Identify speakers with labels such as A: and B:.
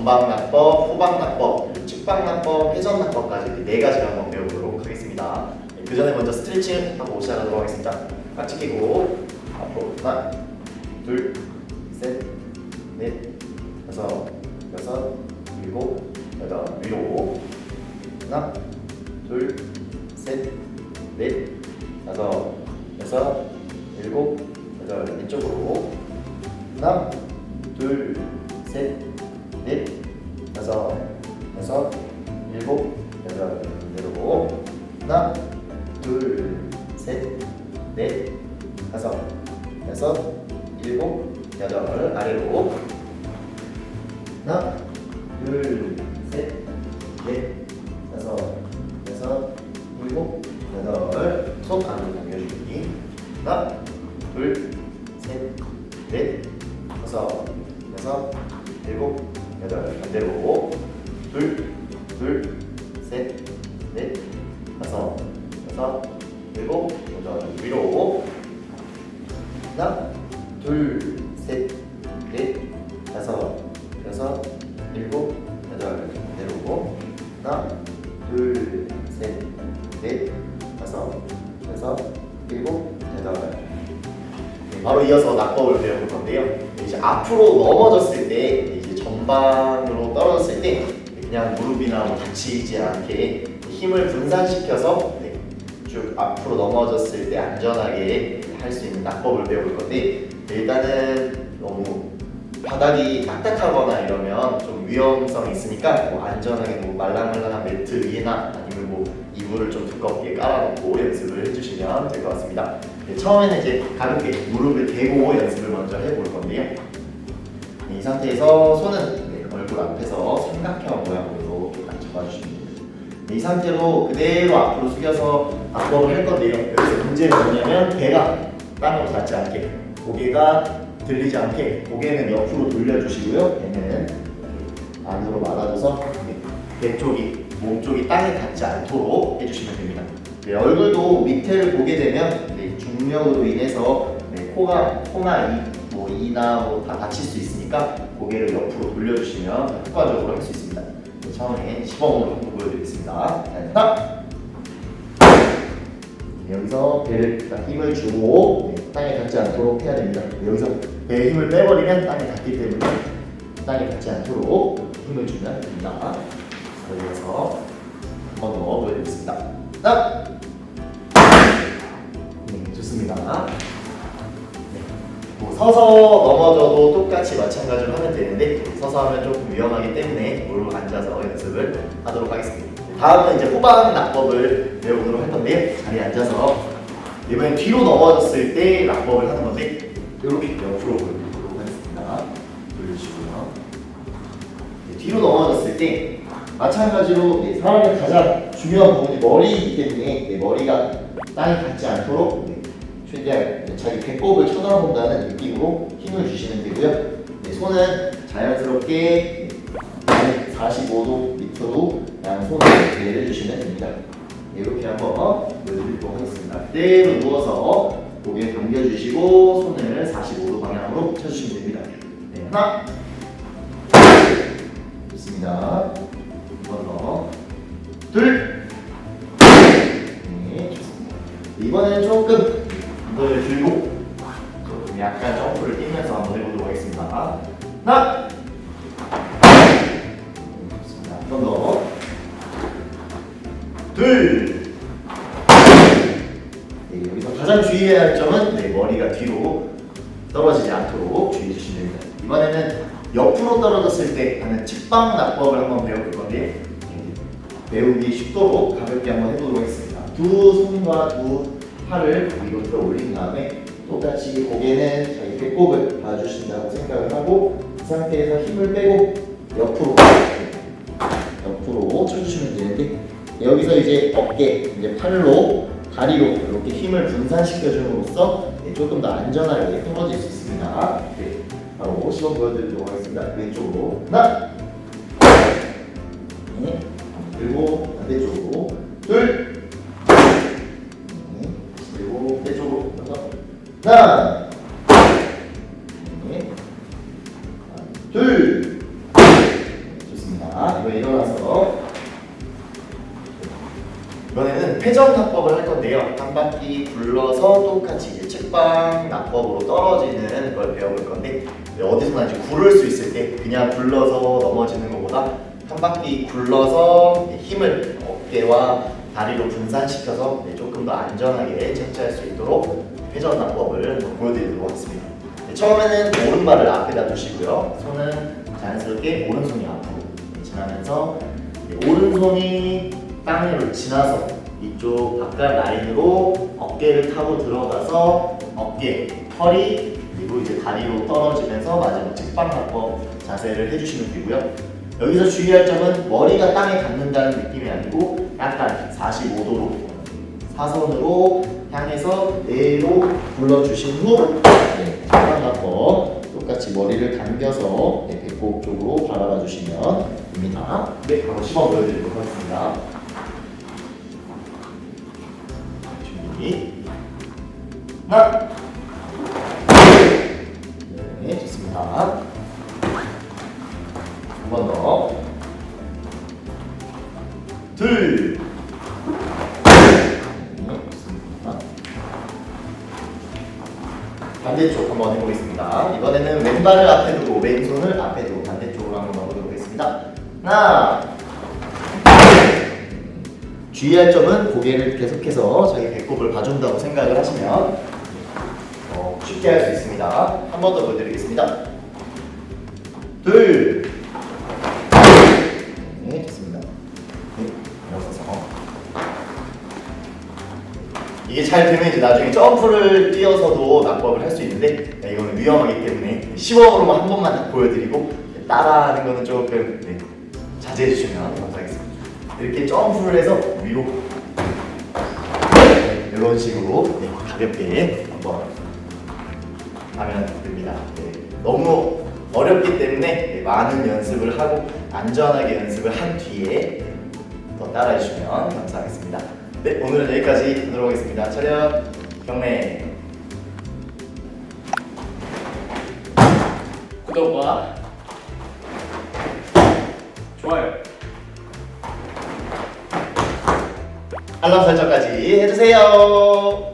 A: 전방납법, 후방납법, 그리고 측방납법, 회전납법까지 이렇게 네 가지를 한번 배워보도록 하겠습니다. 네, 그 전에 먼저 스트레칭 하고 시작하도록 하겠습니다. 깍지 끼고 앞으로 하나, 둘, 셋, 넷, 다섯, 여섯, 일곱, 여덟, 위로 하나, 둘, 셋, 넷, 다섯, 여섯, 일곱, 여덟, 왼쪽으로 하나, 둘, 일곱, 여덟 네, 바로 이어서 낙법을 배워볼 건데요. 이제 앞으로 넘어졌을 때 이제 전방으로 떨어졌을 때 그냥 무릎이나 뭐 다치지 않게 힘을 분산시켜서 네, 쭉 앞으로 넘어졌을 때 안전하게 할 수 있는 낙법을 배워볼 건데 일단은 너무 바닥이 딱딱하거나 이러면 좀 위험성이 있으니까 뭐 안전하게 뭐 말랑말랑한 매트 위에나 아니면 뭐 이불을 좀 두껍게 깔아놓고 연습을 해주시면 될 것 같습니다. 네, 처음에는 이제 가볍게 무릎을 대고 연습을 먼저 해볼 건데요. 네, 이 상태에서 손은 네, 얼굴 앞에서 삼각형 모양으로 딱 잡아주시면 됩니다. 네, 이 상태로 그대로 앞으로 숙여서 앞으로 할 건데요. 여기서 문제는 뭐냐면 배가 땅으로 닿지 않게 고개가 들리지 않게 고개는 옆으로 돌려주시고요. 배는 안으로 말아줘서 네, 배 쪽이 몸 쪽이 땅에 닿지 않도록 해주시면 됩니다. 네, 얼굴도 밑에를 보게 되면 네, 중력으로 인해서 네, 코가 코나 이, 뭐 이나 뭐 다 다칠 수 있으니까 고개를 옆으로 돌려주시면 효과적으로 할 수 있습니다. 네, 처음에 시범으로 보여드리겠습니다. 네, 하나, 네, 여기서 배를 딱 힘을 주고 네, 땅에 닿지 않도록 해야 됩니다. 네, 여기서 배에 힘을 빼버리면 땅에 닿기 때문에 땅에 닿지 않도록 힘을 주면 됩니다. 그래서 한 번 더 보여드리겠습니다. 하나, 네, 좋습니다. 네, 뭐 서서 넘어져도 똑같이 마찬가지로 하면 되는데 서서 하면 조금 위험하기 때문에 무릎 앉아서 연습을 하도록 하겠습니다. 네, 다음은 이제 후방 낙법을 배워보도록 할 건데요. 자리에 앉아서 이번엔 뒤로 넘어졌을 때 낙법을 하는 건데 이렇게 옆으로 보여드리도록 하겠습니다. 돌려주시고요. 네, 뒤로 넘어졌을 때 마찬가지로 네, 사람의 가장 중요한 부분이 머리이기 때문에 네, 머리가 땅에 닿지 않도록 네, 최대한 네, 자기 배꼽을 쳐다본다는 느낌으로 힘을 주시면 되고요. 네, 손은 자연스럽게 네, 45도 밑으로 양손을 내려주시면 됩니다. 네, 이렇게 한번 보여드리도록 하겠습니다. 그대로 누워서 고개 당겨주시고 손을 45도 방향으로 쳐주시면 됩니다. 네, 하나, 좋습니다. 더. 둘. 네. 이번에는 조금 이걸 들고 조금 약간 점프를 뛰면서 한번 해보도록 하겠습니다. 하나. 네, 좋습니다. 한번 더. 둘. 네, 여기서 가장 주의해야 할 점은 네, 머리가 뒤로 떨어지지 않도록 주의해 주시면 됩니다. 이번에는 옆으로 떨어졌을 때 하는 측방 낙법을 한번 배워볼 건데 배우기 쉽도록 가볍게 한번 해보도록 하겠습니다. 두 손과 두 팔을 위로 들어 올린 다음에 똑같이 고개는 자기 배꼽을 봐주신다고 생각을 하고 이 상태에서 힘을 빼고 옆으로 옆으로 쳐주시면 되는데 여기서 이제 어깨, 이제 팔로 다리로 이렇게 힘을 분산시켜 줌으로써 네, 조금 더 안전하게 떨어질 수 있습니다. 네, 바로 시범 보여드리도록 하겠습니다. 왼쪽으로. 하나, 네, 그리고 반대쪽으로. 둘, 네, 그리고 반대쪽으로. 여섯, 하나, 네, 둘, 더. 이번에는 회전 낙법을 할 건데요. 한 바퀴 굴러서 똑같이 이제 책방 낙법으로 떨어지는 걸 배워볼 건데 네, 어디서나 이제 구를 수 있을 때 그냥 굴러서 넘어지는 것보다 한 바퀴 굴러서 네, 힘을 어깨와 다리로 분산시켜서 네, 조금 더 안전하게 채취할 수 있도록 회전 낙법을 보여드리도록 하겠습니다. 네, 처음에는 오른발을 앞에다 두시고요. 손은 자연스럽게 오른손이 앞으로 지나면서 네, 오른손이 땅으로 지나서 이쪽 바깥 라인으로 어깨를 타고 들어가서 어깨, 허리 그리고 이제 다리로 떨어지면서 마지막 책방낙법 자세를 해주시면 되고요. 여기서 주의할 점은 머리가 땅에 닿는다는 느낌이 아니고 약간 45도로 사선으로 향해서 내로 불러주신 후 네, 책방낙법 똑같이 머리를 당겨서 네, 배꼽 쪽으로 바라봐 주시면 됩니다. 네, 한번 시범 보여드리도록 하겠습니다. 네 좋습니다. 한 번 더. 둘. 네, 좋습니다. 반대쪽 한번 해보겠습니다. 이번에는 왼발을 앞에 두고 왼손을 앞에 두고 반대쪽으로 한번 넣어보도록 하겠습니다. 하나. 주의할 점은 고개를 계속해서 자기 배꼽을 봐준다고 생각을 하시면 어, 쉽게 할 수 있습니다. 한 번 더 보여드리겠습니다. 둘, 네, 좋습니다. 네, 일어서서 이게 잘 되면 이제 나중에 점프를 뛰어서도 낙법을 할 수 있는데 네, 이거는 위험하기 때문에 시범으로만 한 번만 딱 보여드리고 따라하는 거는 조금 네, 자제해 주시면 감사하겠습니다. 이렇게 점프를 해서 위로 네, 이런 식으로 네, 가볍게 한번 하면 됩니다. 네, 너무 어렵기 때문에 네, 많은 연습을 하고 안전하게 연습을 한 뒤에 네, 더 따라해 주시면 감사하겠습니다. 네, 오늘은 여기까지 하도록 하겠습니다. 차렷 경례
B: 구독과 좋아요.
A: 알람 설정까지 해주세요.